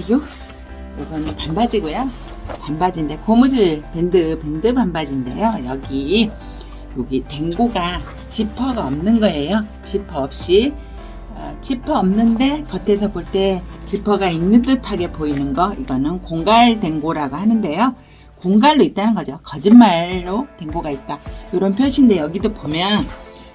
보세요. 이거는 반바지고요. 반바지인데 고무줄 밴드 밴드 반바지인데요. 여기 여기 댕고가 지퍼가 없는 거예요. 지퍼 없이 어, 지퍼 없는데 겉에서 볼 때 지퍼가 있는 듯하게 보이는 거 이거는 공갈 댕고라고 하는데요. 공갈로 있다는 거죠. 거짓말로 댕고가 있다. 이런 표시인데 여기도 보면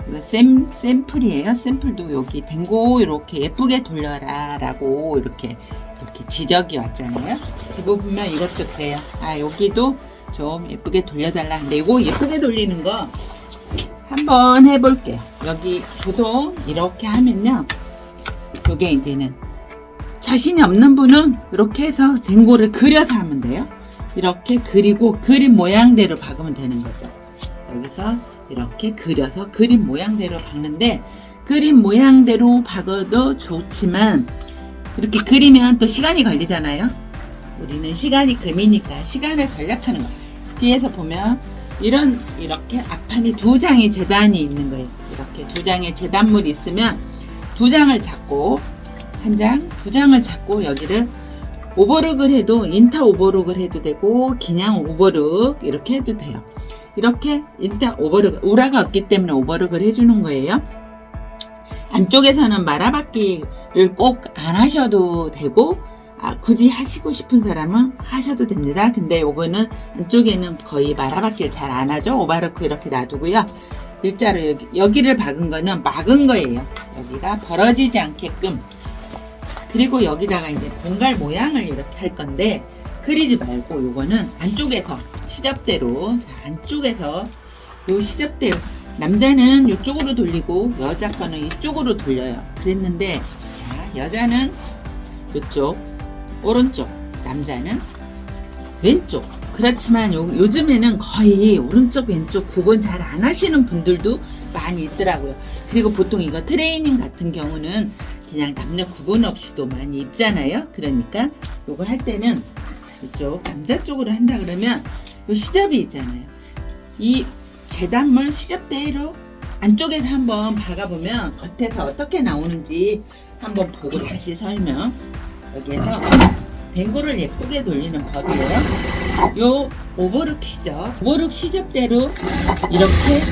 이거 샘, 샘플이에요. 샘플도 여기 댕고 이렇게 예쁘게 돌려라 라고 이렇게 이렇게 지적이 왔잖아요. 이거 보면 이것도 그래요. 아 여기도 좀 예쁘게 돌려달라. 근데 예쁘게 돌리는 거 한번 해볼게요. 여기 보통 이렇게 하면요. 이게 이제는 자신이 없는 분은 이렇게 해서 댕고를 그려서 하면 돼요. 이렇게 그리고 그림 모양대로 박으면 되는 거죠. 여기서 이렇게 그려서 그림 모양대로 박는데 그림 모양대로 박아도 좋지만 이렇게 그리면 또 시간이 걸리잖아요. 우리는 시간이 금이니까 시간을 절약하는 거예요. 뒤에서 보면 이런 이렇게 앞판이 두 장의 재단이 있는 거예요. 이렇게 두 장의 재단물이 있으면 두 장을 잡고 한 장, 두 장을 잡고 여기를 오버룩을 해도 인타 오버룩을 해도 되고 그냥 오버룩 이렇게 해도 돼요. 이렇게 인타 오버룩 우라가 없기 때문에 오버룩을 해주는 거예요. 안쪽에서는 말아받기를 꼭 안 하셔도 되고 아, 굳이 하시고 싶은 사람은 하셔도 됩니다. 근데 요거는 안쪽에는 거의 말아받기를 잘 안 하죠. 오바르크 이렇게 놔두고요. 일자로 여기, 여기를 박은 거는 막은 거예요. 여기가 벌어지지 않게끔. 그리고 여기다가 이제 공갈 모양을 이렇게 할 건데 그리지 말고 요거는 안쪽에서 시접대로 자, 안쪽에서 요 시접대로 남자는 이쪽으로 돌리고 여자 거는 이쪽으로 돌려요. 그랬는데 자, 여자는 이쪽 오른쪽 남자는 왼쪽. 그렇지만 요, 요즘에는 거의 오른쪽 왼쪽 구분 잘 안 하시는 분들도 많이 있더라고요. 그리고 보통 이거 트레이닝 같은 경우는 그냥 남녀 구분 없이도 많이 입잖아요. 그러니까 요거 할 때는 이쪽 남자 쪽으로 한다 그러면 요 시접이 있잖아요. 이 재단물 시접대로 안쪽에서 한번 박아보면 겉에서 어떻게 나오는지 한번 보고 다시 설명 여기에서 댕고를 예쁘게 돌리는 법이에요. 요 오버룩 시접, 오버룩 시접대로 이렇게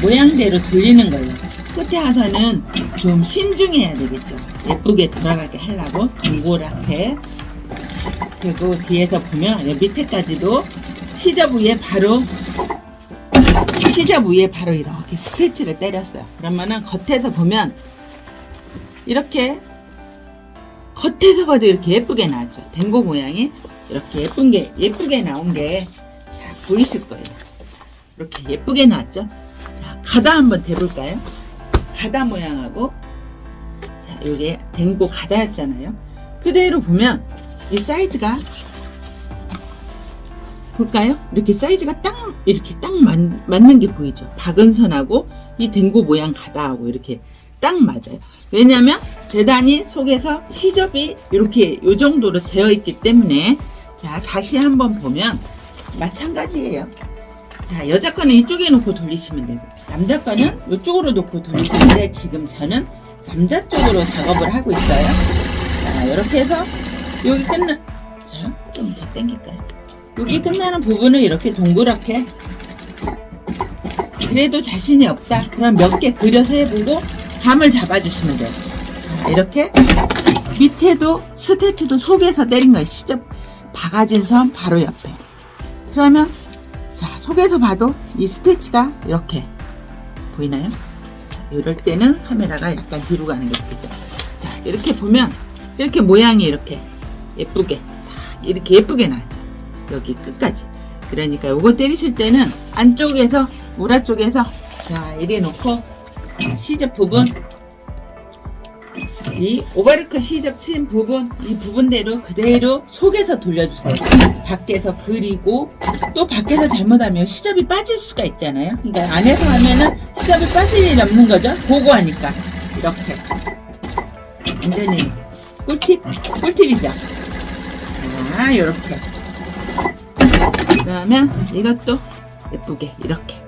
모양대로 돌리는 거예요. 끝에 와서는 좀 신중해야 되겠죠. 예쁘게 돌아가게 하려고 댕고한테 그리고 뒤에서 보면 여 밑에까지도 시접 위에 바로 시접 위에 바로 이렇게 스티치를 때렸어요. 그러면은 겉에서 보면 이렇게 겉에서 봐도 이렇게 예쁘게 나왔죠. 댕고 모양이 이렇게 예쁜 게 예쁘게 나온 게 자, 보이실 거예요. 이렇게 예쁘게 나왔죠. 자, 가다 한번 대볼까요? 가다 모양하고 자, 이게 댕고 가다였잖아요. 그대로 보면 이 사이즈가 볼까요? 이렇게 사이즈가 딱 이렇게 딱 맞, 맞는 게 보이죠. 박은 선하고 이 댕고 모양 가다하고 이렇게 딱 맞아요. 왜냐면 재단이 속에서 시접이 이렇게 요 정도로 되어 있기 때문에 자 다시 한번 보면 마찬가지예요. 자 여자 거는 이쪽에 놓고 돌리시면 되고 남자 거는 이쪽으로 놓고 돌리시는데 지금 저는 남자 쪽으로 작업을 하고 있어요. 자 이렇게 해서 여기 끝나 자좀 더 당길까요? 여기 끝나는 부분을 이렇게 동그랗게 그래도 자신이 없다. 그럼 몇 개 그려서 해보고 감을 잡아주시면 돼요. 이렇게 밑에도 스태치도 속에서 때린 거예요. 시접 박아진 선 바로 옆에. 그러면 자 속에서 봐도 이 스태치가 이렇게 보이나요? 자, 이럴 때는 카메라가 약간 뒤로 가는 게 좋겠죠. 자 이렇게 보면 이렇게 모양이 이렇게 예쁘게 딱 이렇게 예쁘게 나죠. 여기 끝까지. 그러니까 요거 때리실 때는 안쪽에서 우라 쪽에서 자 이래 놓고 자, 시접 부분 이 오바르크 시접 친 부분 이 부분대로 그대로 속에서 돌려주세요. 밖에서 그리고 또 밖에서 잘못하면 시접이 빠질 수가 있잖아요. 그러니까 안에서 하면은 시접이 빠질 일이 없는 거죠. 보고 하니까 이렇게 완전히 꿀팁 꿀팁이죠. 자 이렇게 그러면 이것도 예쁘게 이렇게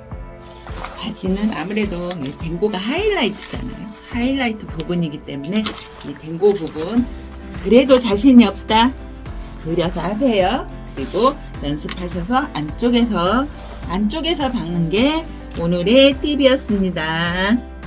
바지는 아무래도 이 댕고가 하이라이트잖아요. 하이라이트 부분이기 때문에 이 댕고 부분 그래도 자신이 없다. 그려서 하세요. 그리고 연습하셔서 안쪽에서 안쪽에서 박는 게 오늘의 팁이었습니다.